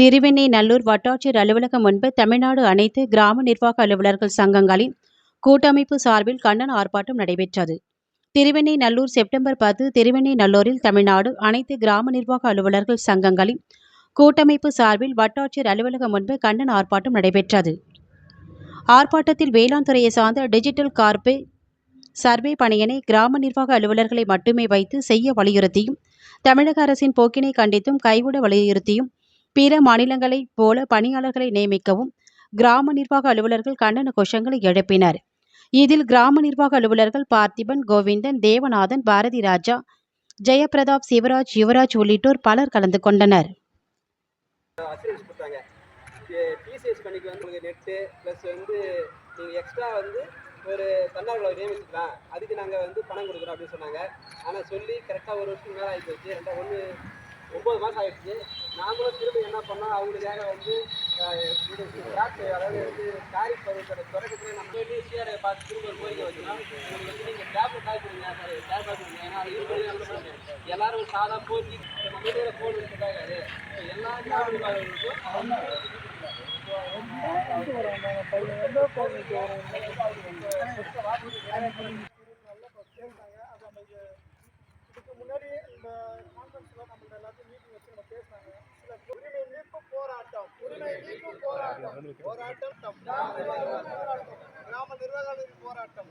திருவெண்ணெய்நல்லூர் வட்டாட்சியர் அலுவலகம் முன்பு தமிழ்நாடு அனைத்து கிராம நிர்வாக அலுவலர்கள் சங்கங்களின் கூட்டமைப்பு சார்பில் கண்டன ஆர்ப்பாட்டம் நடைபெற்றது. திருவெண்ணை நல்லூர் செப்டம்பர் பத்து திருவெண்ணை நல்லூரில் தமிழ்நாடு அனைத்து கிராம நிர்வாக அலுவலர்கள் சங்கங்களின் கூட்டமைப்பு சார்பில் வட்டாட்சியர் அலுவலகம் முன்பு கண்டன ஆர்ப்பாட்டம் நடைபெற்றது. ஆர்ப்பாட்டத்தில் வேளாண் துறையை சார்ந்த டிஜிட்டல் கார்பே சர்வே பணியினை கிராம நிர்வாக அலுவலர்களை மட்டுமே வைத்து செய்ய வலியுறுத்தியும் தமிழக அரசின் போக்கினை கண்டித்தும் கைவிட வலியுறுத்தியும் பிற மாநிலங்களைப் போல பணியாளர்களை நியமிக்கவும் கிராம நிர்வாக அலுவலர்கள் கண்டன கோஷங்களை எழுப்பினர். இதில் கிராம நிர்வாக அலுவலர்கள் பார்த்திபன் கோவிந்தன் தேவநாதன் பாரதி ராஜா ஜெயபிரதாப் சிவராஜ் யுவராஜ் உள்ளிட்டோர் பலர் கலந்து கொண்டனர். டிசிஎஸ் கணிக்கு வந்து உங்களுக்கு நெட்டு ப்ளஸ் வந்து நீங்கள் எக்ஸ்ட்ரா வந்து ஒரு தன்னார்வலர் நியமிச்சுக்கலாம் அதுக்கு நாங்கள் வந்து பணம் கொடுக்குறோம் அப்படின்னு சொன்னாங்க. ஆனால் சொல்லி கரெக்டாக ஒரு வருஷம் மேலே ஆகி போச்சு. ரெண்டா ஒன்று ஒம்பது மாதம் ஆயிடுச்சு. நாங்களும் திரும்ப என்ன பண்ணோம்? அவங்களுக்காக வந்து அஹ், அதாவது வந்து டாரிஃப் பருவத்தோட தொடக்கத்திலே நம்ம சொல்லி சிஆர்ஐ பார்த்து திரும்ப ஒரு கோரிக்கை வச்சுருந்தோம் உங்களுக்கு வந்து நீங்கள் டேப்லெட் ஆகி கொடுங்க சார் டேப்லெட் கொடுங்க. ஏன்னா அது இருபது நாள் எல்லாரும் சாதா போட்டி நம்ம இதில் ஃபோன் இருக்காது எல்லா கிராமங்களுக்கும் இதுக்கு இந்த கான்ஃபரன்ஸ்ல நம்மள்ட்ட எல்லாத்தையும் மீட்டிங் வச்சு நம்ம பேசினாங்க சில உரிமை மீட்பு போராட்டம் உரிமை மீட்பு போராட்டம் போராட்டம் கிராம நிர்வாகிகள் கிராம நிர்வாகிகளின் போராட்டம்